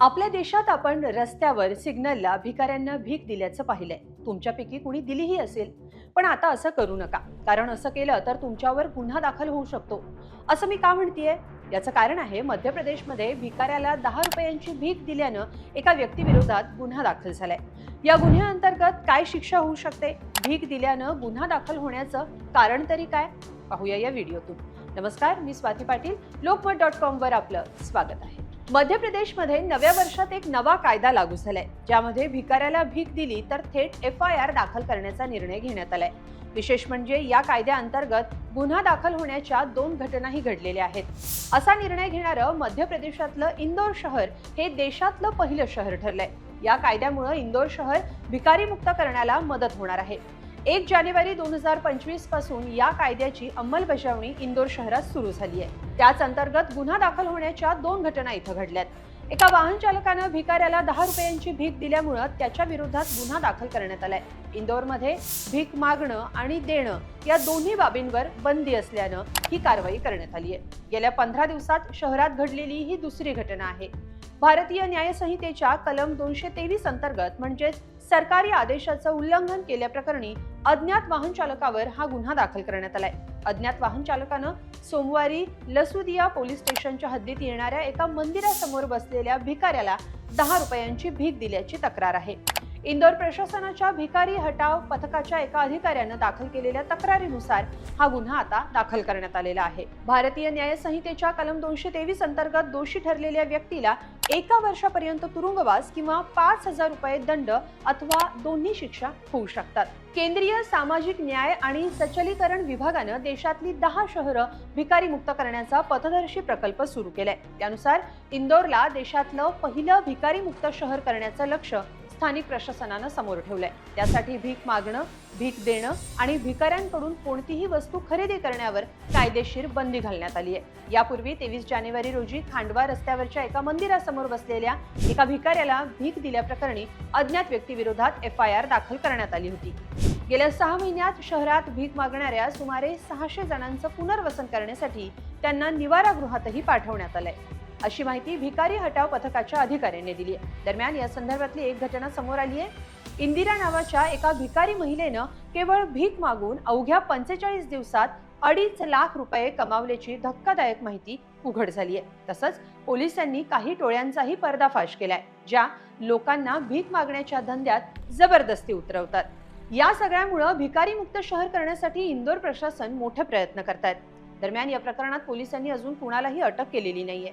आपल्या देशात आपण रस्त्यावर सिग्नलला भिकाऱ्यांना भीक दिल्याचं पाहिलंय. तुमच्यापैकी कुणी दिलीही असेल. पण आता असं करू नका. कारण असं केलं तर तुमच्यावर गुन्हा दाखल होऊ शकतो. असं मी का म्हणतेय? याचं कारण आहे मध्य प्रदेशमध्ये भिकाऱ्याला दहा रुपयांची भीक दिल्यानं एका व्यक्तीविरोधात गुन्हा दाखल झालाय. या गुन्ह्याअंतर्गत काय शिक्षा होऊ शकते? भीक दिल्यानं गुन्हा दाखल होण्याचं कारण तरी काय? पाहूया या व्हिडिओतून. नमस्कार मी स्वाती पाटील. लोकमत डॉट कॉमवर आपलं स्वागत आहे. मध्य प्रदेशमध्ये नव्या वर्षात एक नवा कायदा लागू झालाय ज्यामध्ये भिकाऱ्याला भीक दिली तर थेट एफ आय आर दाखल करण्याचा निर्णय घेण्यात आलाय. विशेष म्हणजे या कायद्याअंतर्गत गुन्हा दाखल होण्याच्या दोन घटनाही घडलेल्या आहेत. असा निर्णय घेणारं मध्य प्रदेशातलं इंदोर शहर हे देशातलं पहिलं शहर ठरलंय. या कायद्यामुळे इंदोर शहर भिकारीमुक्त करण्याला मदत होणार आहे. एक जानेवारी दोन हजार पंचवीसपासून या कायद्याची अंमलबजावणी इंदोर शहरात सुरू झाली आहे. त्याच अंतर्गत गुन्हा दाखल होण्याच्या दोन घटना इथं घडल्यात. एका वाहन चालकानं भिकाऱ्याला दहा रुपयांची भीक दिल्यामुळं त्याच्या विरोधात गुन्हा दाखल करण्यात आलाय. इंदोरमध्ये भीक मागणं आणि देणं या दोन्ही बाबींवर बंदी असल्यानं ही कारवाई करण्यात आली आहे. गेल्या पंधरा दिवसात शहरात घडलेली ही दुसरी घटना आहे. भारतीय न्यायसंहितेच्या कलम दोनशे तेवीस अंतर्गत म्हणजेच सरकारी आदेशाचं उल्लंघन केल्याप्रकरणी अज्ञात वाहन चालकावर हा गुन्हा दाखल करण्यात आलाय. अज्ञात वाहन चालकानं सोमवारी लसुदिया पोलीस स्टेशनच्या हद्दीत येणाऱ्या एका मंदिरासमोर बसलेल्या भिकाऱ्याला दहा रुपयांची भीक दिल्याची तक्रार आहे. इंदोर प्रशासनाच्या भिकारी हटाव पथकाच्या एका अधिकाऱ्यानं दाखल केलेल्या तक्रारीनुसार हा गुन्हा आता दाखल करण्यात आलेला आहे. भारतीय न्यायसंहितेच्या कलम दोनशे तेवीस अंतर्गत दोषी ठरलेल्या व्यक्तीला एका वर्षापर्यंत तुरुंगवास किंवा पाच हजार रुपये दंड अथवा दोन्ही शिक्षा होऊ शकतात. केंद्रीय सामाजिक न्याय आणि सचलीकरण विभागानं देशातली दहा शहरं भिकारी मुक्त करण्याचा पथदर्शी प्रकल्प सुरू केलाय. त्यानुसार इंदोरला देशातलं पहिलं भिकारी मुक्त शहर करण्याचं लक्ष स्थानिक प्रशासनानं समोर ठेवलंय. त्यासाठी भीक मागणं भीक देणं आणि भिकाऱ्यांकडून कोणतीही वस्तू खरेदी करण्यावर कायदेशीर बंदी घालण्यात आली आहे. यापूर्वी तेवीस जानेवारी रोजी खांडवा रस्त्यावरच्या एका मंदिरासमोर बसलेल्या एका भिकाऱ्याला भीक दिल्याप्रकरणी अज्ञात व्यक्तीविरोधात एफ आय आर दाखल करण्यात आली होती. गेल्या सहा महिन्यात शहरात भीक मागणाऱ्या सुमारे सहाशे जणांचं पुनर्वसन करण्यासाठी त्यांना निवारागृहातही पाठवण्यात आलंय. अशी माहिती भिकारी हटाव पथकाच्या अधिकाऱ्यांनी दिली आहे. दरम्यान या संदर्भातली एक घटना समोर आली आहे. इंदिरा नावाच्या एका भिकारी महिलेनं केवळ भीक मागून अवघ्या पंचेचाळीस दिवसात अडीच लाख रुपये कमावल्याची धक्कादायक माहिती उघड झाली आहे. तसंच पोलिसांनी काही टोळ्यांचाही पर्दाफाश केलाय ज्या लोकांना भीक मागण्याच्या धंद्यात जबरदस्ती उतरवतात. या सगळ्यामुळं भिकारीमुक्त शहर करण्यासाठी इंदोर प्रशासन मोठे प्रयत्न करतायत. दरम्यान या प्रकरणात पोलिसांनी अजून कुणालाही अटक केलेली नाहीये.